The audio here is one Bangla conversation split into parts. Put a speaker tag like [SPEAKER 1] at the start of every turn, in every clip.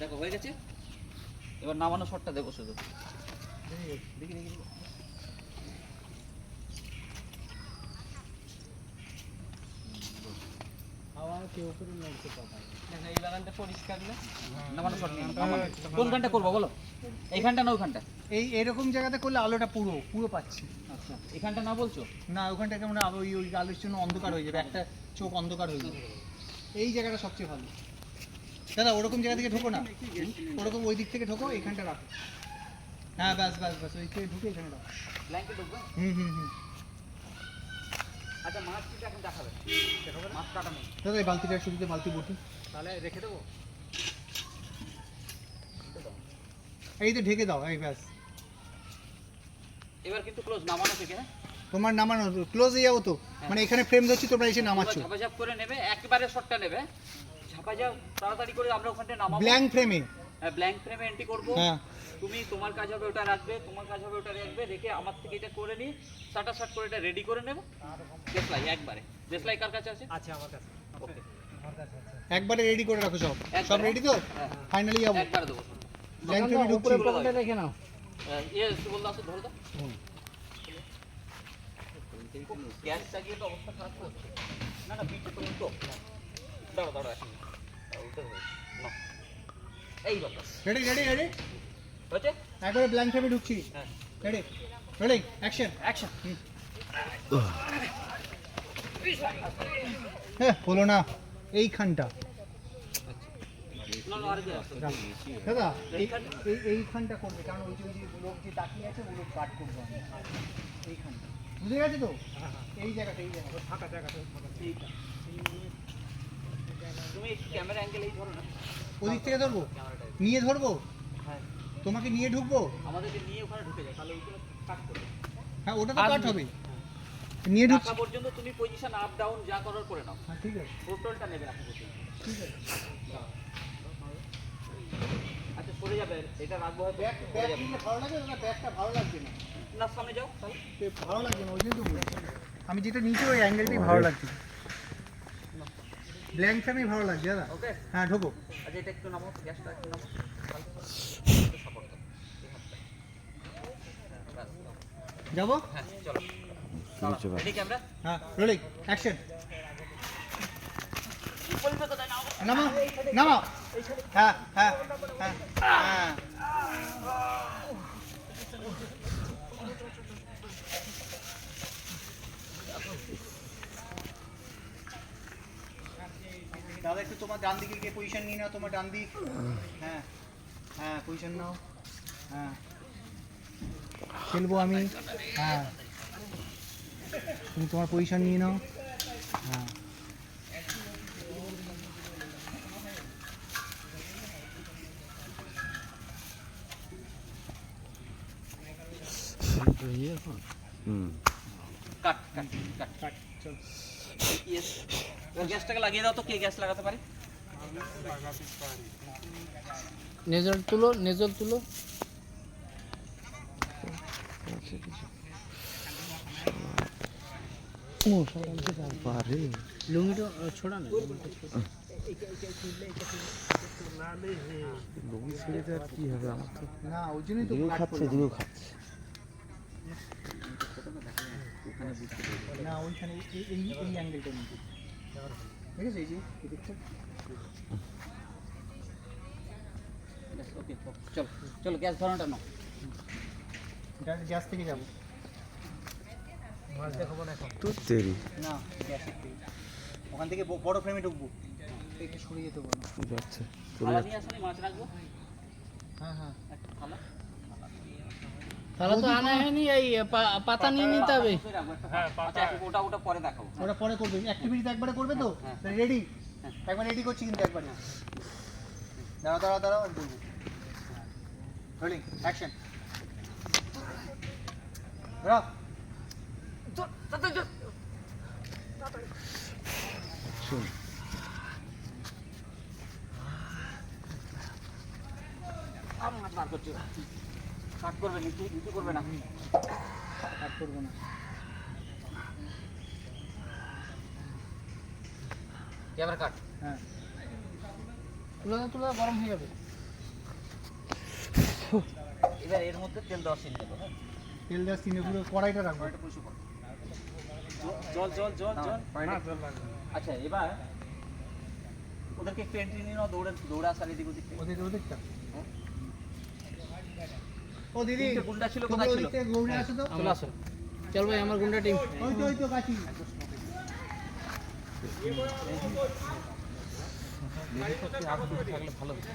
[SPEAKER 1] দেখো হয়ে গেছে এবার নামানো শটটা দেখো শুধু। কোনখানটা করব বলো এইখানটা না ওইখানটা
[SPEAKER 2] এই এরকম জায়গাতে করলে আলোটা পুরো পুরো পাচ্ছি।
[SPEAKER 1] আচ্ছা এখানটা না বলছো?
[SPEAKER 2] না ওখানটা কেমন আলো ওই ওই আলোর জন্য অন্ধকার হয়ে যাবে একটা চোখ অন্ধকার হয়ে যাবে। এই জায়গাটা সবচেয়ে ভালো। দাদা ওরকম জায়গা থেকে ঢোকো না। ওরকম ওই দিক থেকে ঢোকো এখানটা রাখো। হ্যাঁ ব্যাস ব্যাস ব্যাস ওই থেকে ঢুকে এখানে রাখো। হুম হুম হুম।
[SPEAKER 1] আচ্ছা মাছ কিন্তু এখন দেখাবে। মাছ কাটা নেই।
[SPEAKER 2] দাদা এই বালতিটা শুরুতে বালতি ভর্তি
[SPEAKER 1] তাহলে রেখে দেবো?
[SPEAKER 2] এই তো ঢেকে দাও এই ব্যাস।
[SPEAKER 1] এবার কিন্তু ক্লোজ নামানো থেকে হ্যাঁ?
[SPEAKER 2] তোমার নামানো ক্লোজ হয়ে যাব তো। মানে এখানে ফ্রেম ধরছি তোমরা এসে নামাচ্ছ।
[SPEAKER 1] ঝাপাঝাপ করে নেবে একবারে শটটা নেবে। ঝাপাঝাপ তাড়াতাড়ি করে আমরা ওখানটা নামাবো।
[SPEAKER 2] ব্ল্যাঙ্ক ফ্রেমে
[SPEAKER 1] ব্ল্যাঙ্ক ফ্রেমে এন্ট্রি করব।
[SPEAKER 2] হ্যাঁ।
[SPEAKER 1] তুমি তোমার কাজ হবে ওটা রাখবে তোমার কাজ হবে ওটা রাখবে রেখে আমার থেকে এটা করে নিই সাটা শাট করে এটা রেডি করে নেব। দেশলাই একবারে। দেশলাই কার কাছে আছে?
[SPEAKER 3] আছে আমার কাছে।
[SPEAKER 1] ওকে
[SPEAKER 2] একবারে রেডি করে রাখো সব। সব রেডি তো?
[SPEAKER 1] হ্যাঁ।
[SPEAKER 2] ফাইনালি যাব।
[SPEAKER 1] একবারে দেবো।
[SPEAKER 2] ব্ল্যাঙ্ক ফ্রেমে ঢুকছি।
[SPEAKER 1] রেখে নাও। ইয়ে হয়ে
[SPEAKER 2] রেডি রেডি রেডি
[SPEAKER 1] হচ্ছে
[SPEAKER 2] একবারে ব্ল্যাঙ্ক ফ্রেমে ঢুকছি।
[SPEAKER 1] হ্যাঁ।
[SPEAKER 2] রেডি রেডি অ্যাকশন
[SPEAKER 1] অ্যাকশন
[SPEAKER 2] হ্যাঁ হলো না। এইখানটা। দাদা এই এই- এইখানটা করবে কারণ ওই যে ওই যে লোক যে তাকিয়ে আছে ওগুলো কাট করব আমি। এইখানটা। বুঝে গেছে তো? এই জায়গাটা এই জায়গাটা।
[SPEAKER 3] ফাঁকা জায়গাটা
[SPEAKER 2] এইটা।
[SPEAKER 1] তুমি ক্যামেরা অ্যাঙ্গেল এই ধরো না।
[SPEAKER 2] ওদিক থেকে ধরবো?
[SPEAKER 1] ক্যামেরাটা
[SPEAKER 2] নিয়ে ধরবো?
[SPEAKER 1] হ্যাঁ।
[SPEAKER 2] তোমাকে নিয়ে ঢুকবো?
[SPEAKER 1] আমাদেরকে নিয়ে ওখানে ঢুকে যায় তাহলে ওইগুলো কাট করবে।
[SPEAKER 2] হ্যাঁ ওটা তো কাট হবে। নিয়ে ঢুকছি
[SPEAKER 1] পর্যন্ত তুমি পজিশন আপ ডাউন যা করার করে নাও।
[SPEAKER 2] হ্যাঁ ঠিক আছে।
[SPEAKER 1] টোটালটা নেবে রাখা
[SPEAKER 2] ঠিক আছে।
[SPEAKER 1] আচ্ছা সরে যাবে। এটা রাখব হয়তো।
[SPEAKER 2] ব্যাগ ব্যাগ
[SPEAKER 1] যাবে।
[SPEAKER 2] ভালো লাগে না ব্যাগটা ভালো লাগছে না?
[SPEAKER 1] না সামনে যাও তাহলে।
[SPEAKER 2] ভালো লাগছে না ওই জন্য আমি যেটা নিচে ওই অ্যাঙ্গেলটাই ভালো লাগছে। ব্ল্যাঙ্ক ফ্রেমই ভালো লাগছে দাদা।
[SPEAKER 1] ওকে
[SPEAKER 2] হ্যাঁ ঢোকো।
[SPEAKER 1] আচ্ছা এটা একটু নামো গ্যাসটা একটু নামো। হ্যাঁ।
[SPEAKER 2] যাব?
[SPEAKER 1] হ্যাঁ চলো। রেডি ক্যামেরা
[SPEAKER 2] হ্যাঁ রোলিং অ্যাকশন নামা নামা হ্যাঁ হ্যাঁ হ্যাঁ হ্যাঁ। দাদা একটু তোমার ডান দিকে গিয়ে পজিশন নিয়ে নাও, তোমার ডান দিক। হ্যাঁ হ্যাঁ পজিশন নাও। হ্যাঁ। খেলব আমি। হ্যাঁ। তুমি তোমার পজিশন নিয়ে নাও। হ্যাঁ।
[SPEAKER 1] কাট কাট কাট
[SPEAKER 2] কাট চল
[SPEAKER 1] ইয়েস গ্যাসটাকে লাগিয়ে দাও তো কে গ্যাস লাগাতে পারে
[SPEAKER 3] নেজল তুলো নেজল তুলো লুঙ্গিটা ছোড়া না
[SPEAKER 2] না ওই জন্যই তো কাট করলাম। না ওইখানে এই এই এই অ্যাঙ্গেলটা নিতে। ঠিক আছে এই যে এদিকটা
[SPEAKER 1] ওকে চলো চলো গ্যাস ধরানোটা নাও।
[SPEAKER 2] ডাইরেক্ট গ্যাস থেকে যাব।
[SPEAKER 3] মাছ দেখাবো না এখন
[SPEAKER 2] না গ্যাস ওখান থেকে বড় ফ্রেমে ঢুকবো। একটু সরে যেতে পারব
[SPEAKER 1] আসলে মাছ রাখব।
[SPEAKER 2] হ্যাঁ হ্যাঁ।
[SPEAKER 1] একটা থালা।
[SPEAKER 3] তাহলে তো আনা হয়নি এই পাতা নিয়ে নিতে হবে।
[SPEAKER 1] একটা আচ্ছা ওটা ওটা পরে দেখাবো।
[SPEAKER 2] ওটা পরে করবে। অ্যাক্টিভিটি একবারে করবে তো?
[SPEAKER 1] হ্যাঁ।
[SPEAKER 2] রেডি একবার রেডি করছি কিন্তু একবারে। দাঁড়াও দাঁড়াও দাঁড়াও বলব। রোলিং অ্যাকশন দাঁড়াও।
[SPEAKER 1] বার করছি। কাট করবে নিচু নিচু করবে না।
[SPEAKER 2] কাট করব না।
[SPEAKER 1] Camera cut.
[SPEAKER 2] হ্যাঁ।
[SPEAKER 3] তুলে তুলে গরম হয়ে যাবে।
[SPEAKER 1] এবার এর মধ্যে তেল দেওয়া সিন দেবো হ্যাঁ।
[SPEAKER 2] তেল দেওয়া সিনে পুরো কড়াইটা রাখব।
[SPEAKER 1] জল জল জল জল। আচ্ছা এবার ওদেরকে একটু এন্ট্রি নিয়ে নাও দৌড়ে দৌড়ে আসার এদিক ওদিক
[SPEAKER 2] ওদিকটা।
[SPEAKER 1] হ্যাঁ?
[SPEAKER 2] ও দিদি
[SPEAKER 1] গুন্ডা ছিল কোথায় ছিল?
[SPEAKER 2] গৌড়ে আসো তো।
[SPEAKER 1] চলে আসো।
[SPEAKER 3] চল ভাই আমার গুন্ডা টিম।
[SPEAKER 2] ওই তো ওই তো কাছি
[SPEAKER 1] থাকলে ভালো হতো।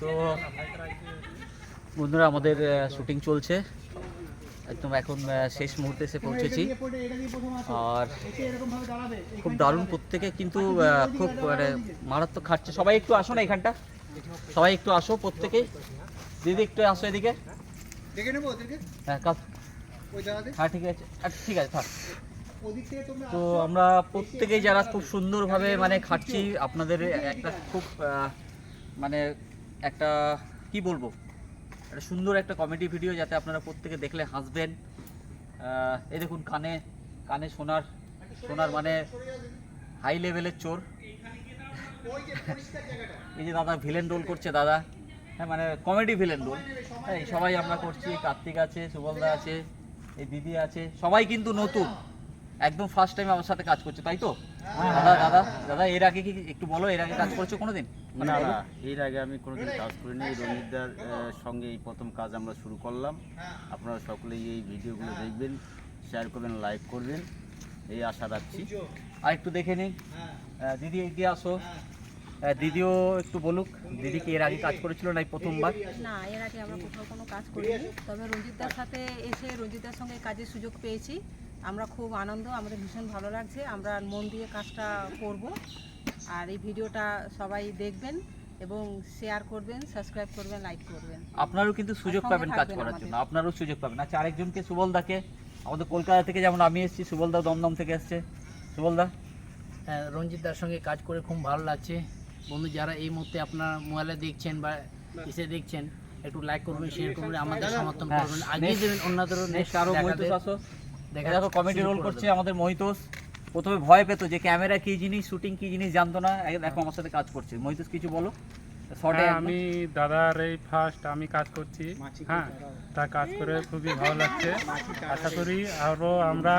[SPEAKER 1] তো বন্ধুরা আমাদের শুটিং চলছে। একদম এখন শেষ মুহূর্তে এসে পৌঁছেছি। আর খুব দারুণ প্রত্যেকে কিন্তু খুব মানে মারাত্মক খাচ্ছে সবাই একটু আসো না এখানটা। সবাই একটু আসো প্রত্যেকে দিদি একটু আসো এদিকে।
[SPEAKER 2] দেখে নেব
[SPEAKER 1] হ্যাঁ কাজ হ্যাঁ ঠিক আছে। আচ্ছা ঠিক আছে থাক। তো আমরা প্রত্যেকেই যারা খুব সুন্দরভাবে মানে খাচ্ছি আপনাদের একটা খুব মানে একটা কি বলব? একটা সুন্দর একটা কমেডি ভিডিও যাতে আপনারা প্রত্যেকে দেখলে হাসবেন। এই দেখুন, কানে কানে সোনার সোনার মানে হাই লেভেলের চোর। এই যে দাদা ভিলেন রোল করছে দাদা। হ্যাঁ মানে কমেডি ভিলেন রোল হ্যাঁ সবাই আমরা করছি, কার্তিক আছে, সুবলদা আছে, এই দিদি আছে, সবাই কিন্তু নতুন। একদম ফার্স্ট টাইম আমার সাথে কাজ করছে, তাই তো? দাদা দাদা দাদা, এর আগে কি একটু বলো, এর আগে কাজ করেছ কোনোদিন?
[SPEAKER 4] না না এর আগে আমি কোনোদিন কাজ করিনি এই রণিতদার সঙ্গে এই প্রথম কাজ আমরা শুরু করলাম। আপনারা সকলেই এই ভিডিওগুলো দেখবেন শেয়ার করবেন লাইক করবেন এই আশা রাখছি।
[SPEAKER 1] আর একটু দেখে নিন দিদি এগিয়ে আসো। দিদিও একটু বলুক দিদি কি এর আগে কাজ করেছিল না এই প্রথমবার?
[SPEAKER 5] না এর আগে আমরা কোথাও কোনো কাজ করিনি। তবে রঞ্জিতদার সাথে এসে রঞ্জিতদার সঙ্গে কাজের সুযোগ পেয়েছি। আমরা খুব আনন্দ আমাদের ভীষণ ভালো লাগছে। আমরা মন দিয়ে কাজটা করব। আর এই ভিডিওটা সবাই দেখবেন এবং শেয়ার করবেন সাবস্ক্রাইব করবেন লাইক করবেন।
[SPEAKER 1] আপনারও কিন্তু সুযোগ পাবেন কাজ করার জন্য। আপনারও সুযোগ পাবেন। আচ্ছা আরেকজনকে সুবলদাকে। আমাদের কলকাতা থেকে যেমন আমি এসেছি সুবলদা দমদম থেকে এসছে। সুবলদা?
[SPEAKER 3] হ্যাঁ, রঞ্জিত দার সঙ্গে কাজ করে খুব ভালো লাগছে। বন্ধু যারা এই মুহূর্তে আপনার মোবাইলে দেখছেন বা এসে দেখছেন একটু লাইক করবেন শেয়ার করবেন আমাদের সমর্থন
[SPEAKER 1] হ্যাঁ,
[SPEAKER 3] করবেন। আগিয়ে দেবেন
[SPEAKER 1] আসো।
[SPEAKER 3] দেখা
[SPEAKER 1] দেখো কমেডি রোল করছে আমাদের মহিতোষ। প্রথমে ভয় পেতো যে ক্যামেরা কি জিনিস, শুটিং কি জিনিস, জানতো না। এখন আমার সাথে কাজ করছে। মহিতোষ, কিছু বলো। শর্টে
[SPEAKER 6] হ্যাঁ, আমি দাদার এই ফার্স্ট আমি কাজ করছি হ্যাঁ তা কাজ করে খুবই ভালো লাগছে। আশা করি আরও আমরা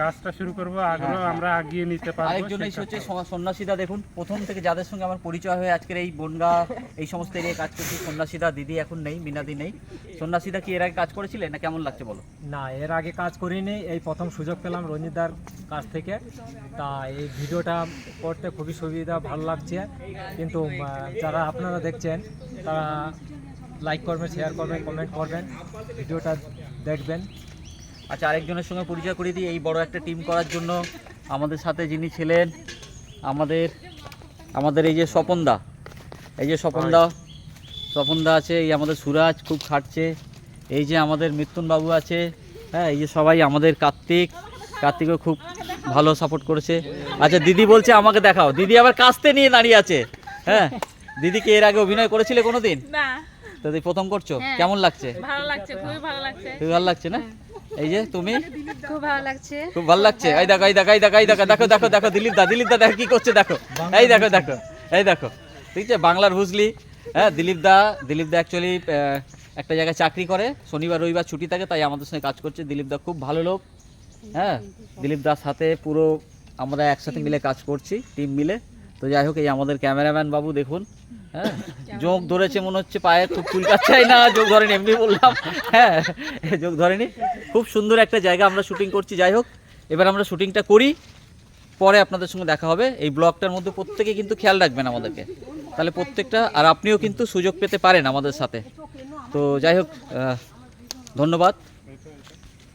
[SPEAKER 6] কাজটা শুরু করব আগ্রহ আমরা আগিয়ে নিতে পারব
[SPEAKER 1] আরেকজন হচ্ছে সন্ন্যাসীদা দেখুন। প্রথম থেকে যাদের সঙ্গে আমার পরিচয় হয়ে আজকের এই বনগা এই সমস্ত এরিয়ায় কাজ করছি সন্ন্যাসীদা দিদি এখন নেই মিনাদি নেই। সন্ন্যাসীদা কি এর আগে কাজ করেছিলেন না কেমন লাগছে বলো?
[SPEAKER 7] না এর আগে কাজ করিনি এই প্রথম সুযোগ পেলাম রঞ্জিতদার কাছ থেকে। তা এই ভিডিওটা করতে খুবই সুবিধা ভালো লাগছে। কিন্তু যারা আপনারা দেখছেন তারা লাইক করবেন শেয়ার করবেন কমেন্ট করবেন ভিডিওটা দেখবেন।
[SPEAKER 1] আচ্ছা আরেকজনের সঙ্গে পরিচয় করিয়ে দিই এই বড় একটা টিম করার জন্য আমাদের সাথে যিনি ছিলেন আমাদের আমাদের এই যে স্বপনদা এই যে স্বপনদা স্বপনদা আছে এই আমাদের সুরাজ খুব খাটছে এই যে আমাদের মৃত্যুন বাবু আছে হ্যাঁ এই যে সবাই আমাদের কার্তিক কার্তিকও খুব ভালো সাপোর্ট করেছে। আচ্ছা দিদি বলছে আমাকে দেখাও দিদি আবার কাস্তে নিয়ে দাঁড়িয়ে আছে হ্যাঁ দিদি কি এর আগে অভিনয় করেছিলে কোনোদিন?
[SPEAKER 8] না।
[SPEAKER 1] তো দিদি প্রথম করছ?
[SPEAKER 8] হ্যাঁ।
[SPEAKER 1] কেমন লাগছে?
[SPEAKER 8] ভালো লাগছে খুবই ভালো লাগছে।
[SPEAKER 1] খুব ভালো লাগছে না? এই যে তুমি?
[SPEAKER 8] খুব ভালো লাগছে।
[SPEAKER 1] খুব ভালো লাগছে? এই দেখো এই দেখো এই দেখো এই দেখো দেখো দেখো দেখো দিলীপ দা দিলীপ দা দেখো কি করছে দেখো। এই দেখো দেখো এই দেখো। ঠিক আছে বাংলার বুঝলি হ্যাঁ দিলীপ দা দিলীপ দা অ্যাকচুয়ালি একটা জায়গায় চাকরি করে শনিবার রবিবার ছুটি থাকে তাই আমাদের সঙ্গে কাজ করছে। দিলীপ দা খুব ভালো লোক হ্যাঁ। দিলীপ দার সাথে পুরো আমরা একসাথে মিলে কাজ করছি টিম মিলে। তো যাই হোক এই আমাদের ক্যামেরাম্যান বাবু দেখুন হ্যাঁ? যোগ ধরেছে মনে হচ্ছে পায়ে খুব চুলকাচ্ছাই না যোগ ধরেনি এমনি বললাম। হ্যাঁ যোগ ধরেনি। খুব সুন্দর একটা জায়গা আমরা শুটিং করছি। যাই হোক এবার আমরা শুটিংটা করি। পরে আপনাদের সঙ্গে দেখা হবে। এই ব্লগটার মধ্যে প্রত্যেকে কিন্তু খেয়াল রাখবেন আমাদেরকে। তাহলে প্রত্যেকটা আর আপনিও কিন্তু সুযোগ পেতে পারেন আমাদের সাথে। তো যাই হোক ধন্যবাদ।